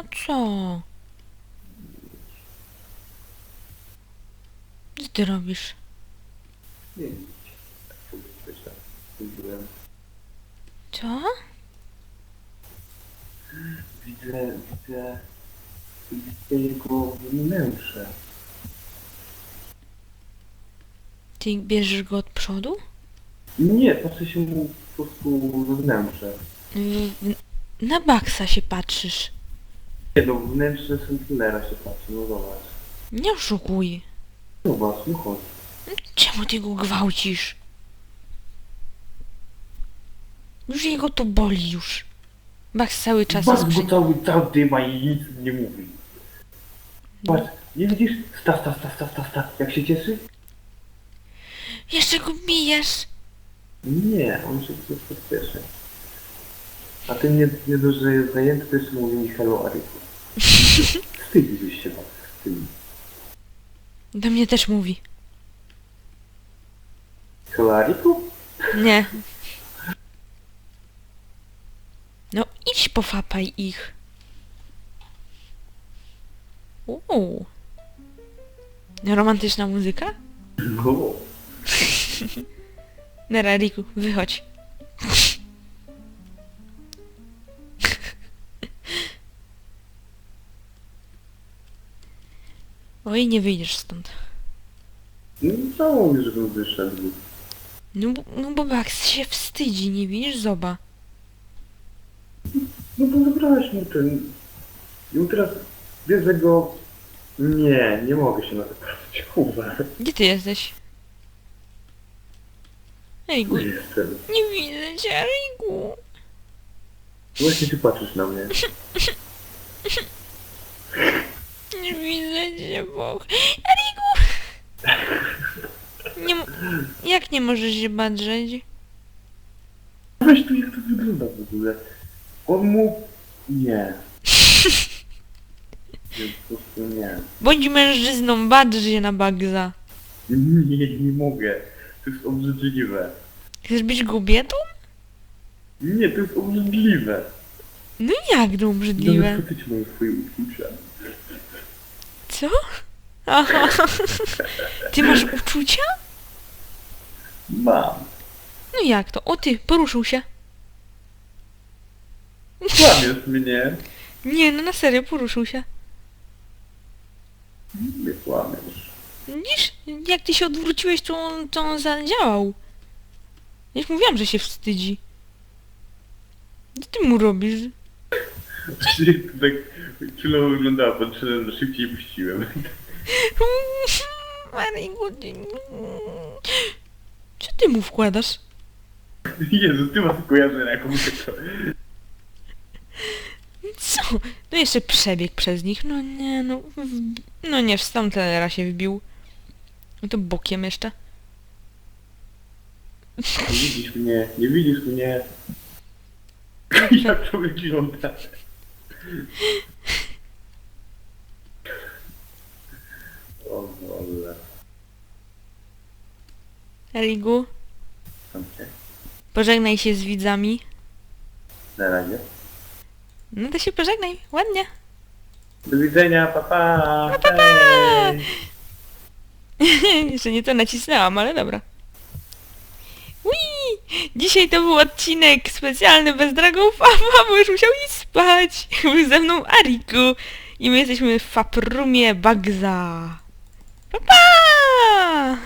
No co? Co ty robisz? Nie Co? widzę, widzę, widzę jego wnętrze. Ty bierzesz go od przodu? Nie, patrzę się mu po prostu we wnętrze. W, w, na baksa się patrzysz. Nie no, wnętrze Sentinela się patrzy, no zobacz. Nie oszukuj. Zobacz, no chodź. Czemu ty go gwałcisz? Już jego to boli już. Baks cały czas jest przy... go cały, cały dyma i nic nie mówi. Patrz, nie widzisz? Sta, sta, sta, sta, sta, sta. Jak się cieszy? Jeszcze go bijesz! Nie, on się po prostu cieszy. A ty nie, nie dość, że jest zajęty, to jeszcze mówi mi hello Aryku. Wstydzisz się wstydzi. Do mnie też mówi. Hello Aryku? Nie. No idź pofapaj ich. Uuu. Romantyczna muzyka? No. Nara, Riku, wychodź. Oj, nie wyjdziesz stąd. No co mówisz, żebym wyszedł? No, bo- no bo Max się wstydzi, nie widzisz? Zoba. No bo zabrałeś mu ten... I on teraz bierze go... Nie, nie mogę się na to patrzeć, kurwa. Gdzie ty jesteś? Ej, Tu gu... jestem. nie widzę cię, Riku. Właśnie ty patrzysz na mnie. Nie widzę cię, Bóg. Riku! Nie, m- jak nie możesz się patrzeć? Weź tu jak to wygląda w ogóle. On mu... Nie. Nie, po prostu nie. Bądź mężczyzną, patrz się na Bagza. Nie, nie mogę. To jest obrzydliwe. Chcesz być kobietą? Nie, to jest obrzydliwe. No jak to obrzydliwe? Nawet ty moje twoje uczucia. Co? Aha. Ty masz uczucia? Mam. No jak to? O ty, poruszył się. Kłamiesz mnie. Nie, no na serio, poruszył się. Nie kłamiesz. Widzisz, jak ty się odwróciłeś, to on, to on zadziałał. Już mówiłam, że się wstydzi. Co ty mu robisz? To tak chwilą wyglądała, że szybciej puściłem. Maryku, ty... Co ty mu wkładasz? Jezu, ty masz kojarzenia mówię to. Co? No jeszcze przebieg przez nich. No nie, no... w- No nie, w Stamtelera się wbił. No to bokiem jeszcze. Nie widzisz mnie, nie widzisz mnie. Jak to wygląda? O Boże. Rigu, Tam się. pożegnaj się z widzami. Na razie. No to się pożegnaj, ładnie. Do widzenia, pa pa! pa! Hej! Jeszcze nie to nacisnęłam, ale dobra. Dzisiaj to był odcinek specjalny bez dragów, a mama już musiał iść spać. Był ze mną Ariku i my jesteśmy w Faprumie Bagza. Pa! pa!